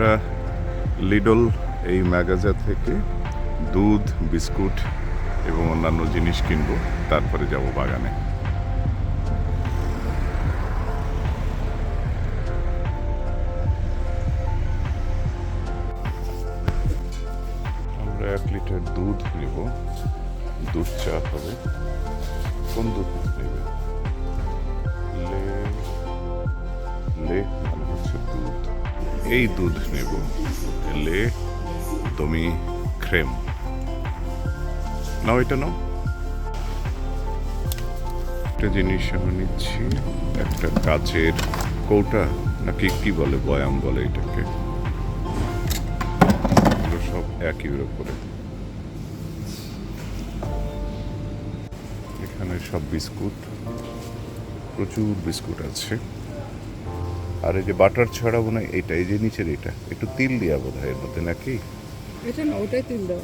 আমরা লিডল এই ম্যাগাজা থেকে দুধ, বিস্কুট এবং অন্যান্য জিনিস কিনবো, তারপরে যাব বাগানে। আমরা এক লিটার দুধ নেব। দুধ চা হবে। কোন দুধ এই দুধ নেব। লে তুমি ক্রেম। নাও এটা নাও। একটা জিনিস আমি নিচ্ছি, একটা কাচের কৌটা, নাকি কি বলে, বয়াম বলে এটাকে। সব একই করে এখানে সব বিস্কুট, প্রচুর বিস্কুট আছে। আর এই যে বাটার ছড়াবো না এইটা এই যে নিচের এটা একটু তিল দিয়া বোধ হয় এর মধ্যে নাকি? এটা না ওটাই তিল দাও।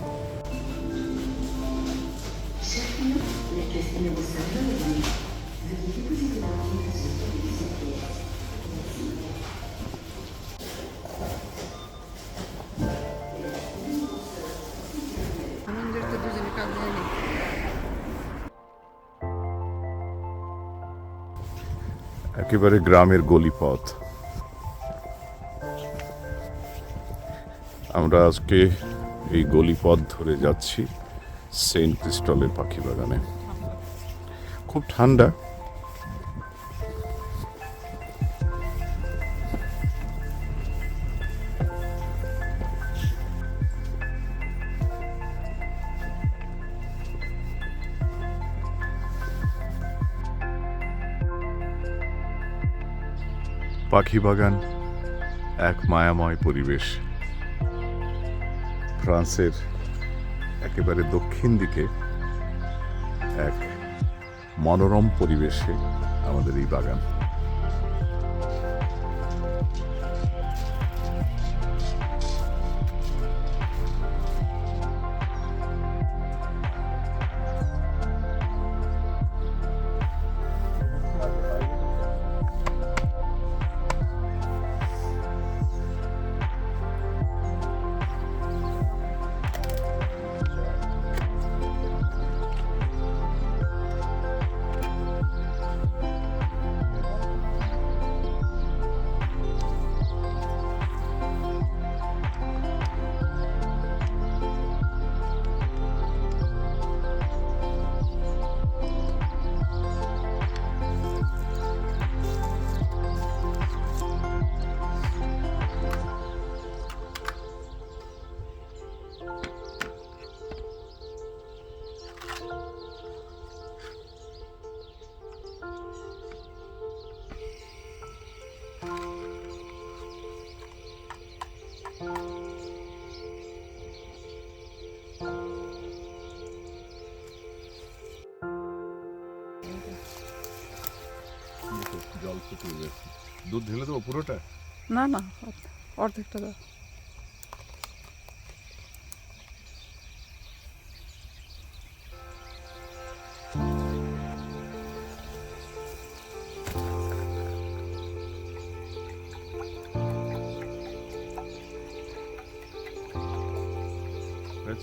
একেবারে গ্রামের গলিপথ। আমরা আজকে এই গলিপথ ধরে যাচ্ছি সেন্ট ক্রিস্টলের পাখি বাগানে। খুব ঠান্ডা। পাখি বাগান এক মায়াময় পরিবেশ। ফ্রান্সের একেবারে দক্ষিণ দিকে এক মনোরম পরিবেশে আমাদের এই বাগান। জল ফুটে গেছে দুধ ঢেলে দেবো পুরোটা? না না অর্ধ- অর্ধেকটা দাও।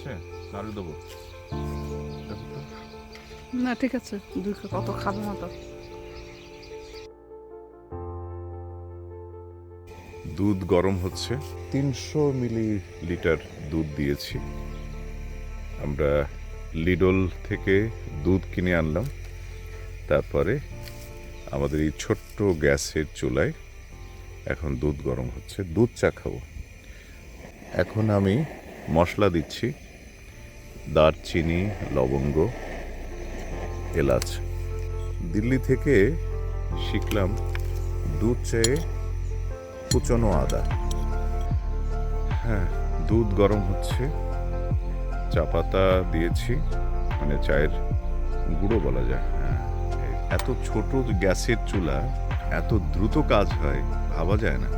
হয়েছে আরও দেবো। না ঠিক আছে দুই কত খাবে মতো দুধ গরম হচ্ছে। তিনশো মিলি লিটার দুধ দিয়েছি। আমরা লিডল থেকে দুধ কিনে আনলাম। তারপরে আমাদের এই ছোট্ট গ্যাসের চুলায় এখন দুধ গরম হচ্ছে। দুধ চা খাব। এখন আমি মশলা দিচ্ছি। দারচিনি, লবঙ্গ, এলাচ। দিল্লি থেকে শিখলাম দুধ চায়ে কুচনো আদা। হ্যাঁ দুধ গরম হচ্ছে। চা পাতা দিয়েছি মানে চায়ের গুঁড়ো বলা যায়। হ্যাঁ এত ছোট গ্যাসের চুলা, এত দ্রুত কাজ হয়, ভাবা যায় না।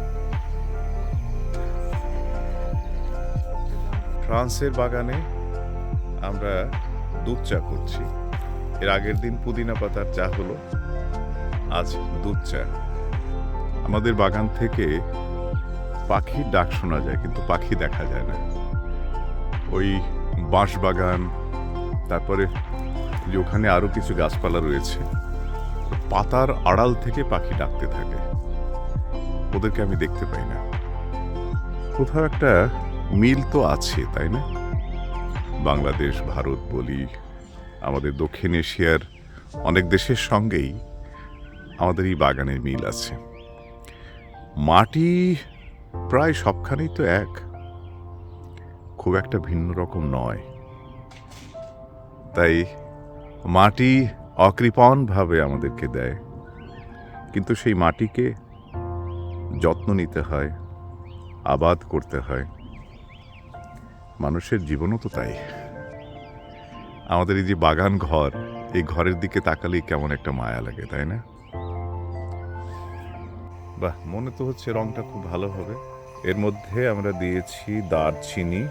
ফ্রান্সের বাগানে আমরা দুধ চা করছি। এর আগের দিন পুদিনা পাতার চা হলো, আজ দুধ চা। আমাদের বাগান থেকে পাখির ডাক শোনা যায়, কিন্তু পাখি দেখা যায় না। ওই বাঁশবাগান তারপরে যে ওখানে আরও কিছু গাছপালা রয়েছে। পাতার আড়াল থেকে পাখি ডাকতে থাকে। ওদেরকে আমি দেখতে পাই না। কোথাও একটা মিল তো আছে, তাই না? বাংলাদেশ, ভারত, বলি, আমাদের দক্ষিণ এশিয়ার অনেক দেশের সঙ্গেই আমাদের এই বাগানের মিল আছে। মাটি প্রায় সবখানেই তো এক। খুব একটা ভিন্ন রকম নয়। তাই মাটি অকৃপণভাবে আমাদেরকে দেয়। কিন্তু সেই মাটিকে যত্ন নিতে হয়, আবাদ করতে হয়। মানুষের জীবনও তো তাই। আমাদের এই যে বাগান ঘর, এই ঘরের দিকে তাকালেই কেমন একটা মায়া লাগে, তাই না? বাহ, মনে তো হচ্ছে রংটা খুব ভালো হবে। এর মধ্যে আমরা দিয়েছি দারচিনি,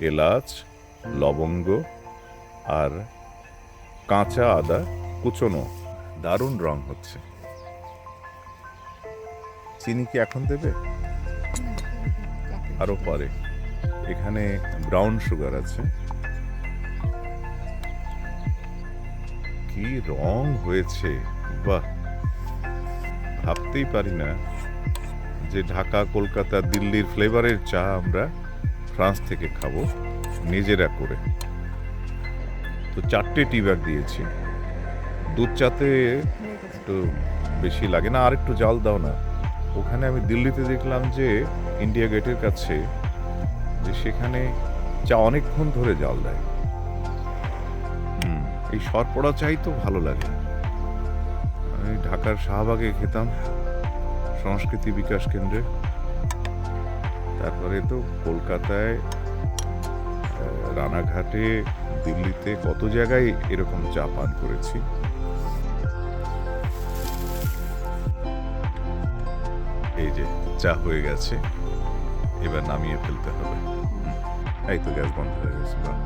এলাচ, লবঙ্গ আর কাঁচা আদা কুচনো। দারুণ রং হচ্ছে। চিনি কি এখন দেবে? আরও পরে। এখানে ব্রাউন সুগার আছে। কি রং হয়েছে? বাহ! ভাবতেই পারি না যে ঢাকা, কলকাতা, দিল্লির ফ্লেভারের চা আমরা ফ্রান্স থেকে খাব, নিজেরা করে। তো চারটে টি ব্যাগ দিয়েছি। দুধ চাতে একটু বেশি লাগে না আর একটু জাল দাও না। ওখানে আমি দিল্লিতে দেখলাম যে ইন্ডিয়া গেটের কাছে যে সেখানে চা অনেকক্ষণ ধরে জল দেয়। এই সরপড়া চাই তো ভালো লাগে। আমি ঢাকার শাহবাগে খেতাম সংস্কৃতি বিকাশ কেন্দ্রে। তারপরে তো কলকাতায় রানাঘাটে, দিল্লিতে কত জায়গায় এরকম চা পান করেছি। এই যে, চা হয়ে গেছে। এবার নামিয়ে ফেলতে হবে। এই তো গ্যাস বন্ধ হয়ে গেছে, বাহ।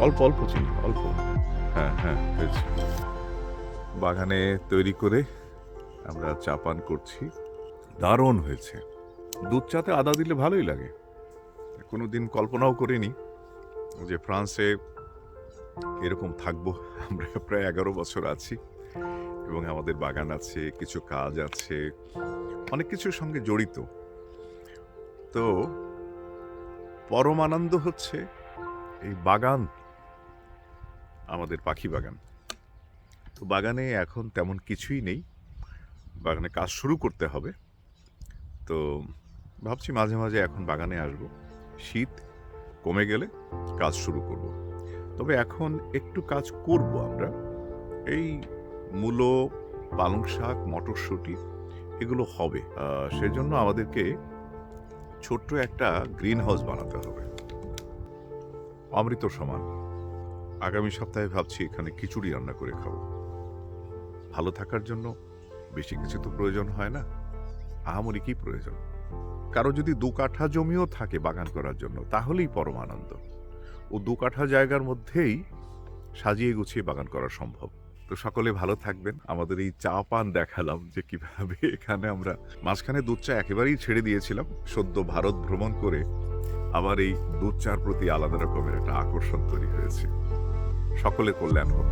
অল্প অল্প চিনি, অল্প। হ্যাঁ হ্যাঁ হয়েছে। বাগানে তৈরি করে আমরা চা পান করছি। দারুণ হয়েছে। দুধ চাতে আদা দিলে ভালোই লাগে। কোনো দিন কল্পনাও করিনি যে ফ্রান্সে এরকম থাকব। আমরা প্রায় এগারো বছর আছি। এবং আমাদের বাগান আছে, কিছু কাজ আছে, অনেক কিছুর সঙ্গে জড়িত। তো পরমানন্দ হচ্ছে এই বাগান, আমাদের পাখি বাগান। তো বাগানে এখন তেমন কিছুই নেই। বাগানে কাজ শুরু করতে হবে। তো ভাবছি মাঝে মাঝে এখন বাগানে আসব। শীত কমে গেলে কাজ শুরু করব। তবে এখন একটু কাজ করব আমরা। এই মূলো, পালং শাক, মটরশুঁটি, এগুলো হবে। সেজন্য আমাদেরকে ছোট্ট একটা গ্রিন হাউস বানাতে হবে। অমৃত সমান। আগামী সপ্তাহে ভাবছি এখানে খিচুড়ি রান্না করে খাব। ভালো থাকার জন্য বেশি কিছু তো প্রয়োজন হয় না। আহামরি কি প্রয়োজন? কারও যদি দু কাঠা জমিও থাকে বাগান করার জন্য, তাহলেই পরম আনন্দ। ও দু কাঠা জায়গার মধ্যেই সাজিয়ে গুছিয়ে বাগান করা সম্ভব। তো সকলে ভালো থাকবেন। আমাদের এই চা পান দেখালাম যে কীভাবে এখানে আমরা মাঝখানে দুধ চা একেবারেই ছেড়ে দিয়েছিলাম, সদ্য ভারত ভ্রমণ করে আবার এই দুধ চার প্রতি আলাদা রকমের একটা আকর্ষণ তৈরি হয়েছে। সকলে কল্যাণ হোক।